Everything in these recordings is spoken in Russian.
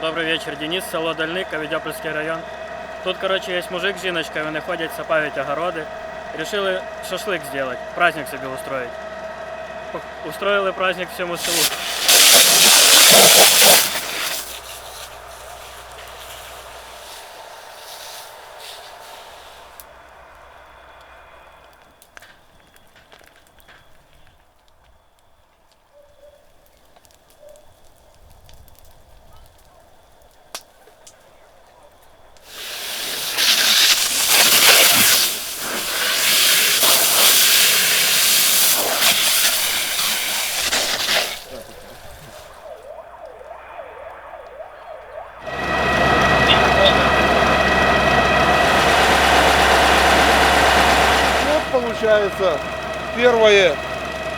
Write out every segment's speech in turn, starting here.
Добрый вечер, Денис, село Дальник, Авидяпольский район. Тут, короче, есть мужик с жіночкою, вони ходять, сапають огороди. Решили шашлик сделать, праздник себе устроить. Устроили праздник всему селу. Получается первое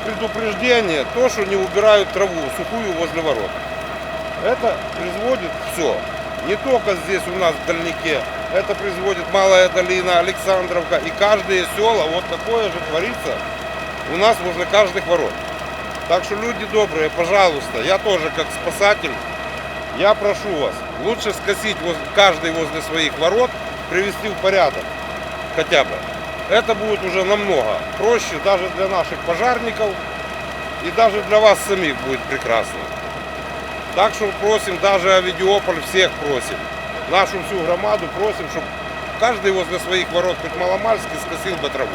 предупреждение, то, что не убирают траву сухую возле ворот. Это производит все. Не только здесь у нас в Дальнике, это производит Малая Долина, Александровка и каждое села, вот такое же творится у нас возле каждых ворот. Так что люди добрые, пожалуйста, я тоже как спасатель, я прошу вас, лучше скосить воз- каждый возле своих ворот, привести в порядок хотя бы. Это будет уже намного проще даже для наших пожарников и даже для вас самих будет прекрасно. Так что просим даже Авидиополь всех просим, нашу всю громаду просим, чтобы каждый возле своих ворот хоть маломальски скосил бы траву.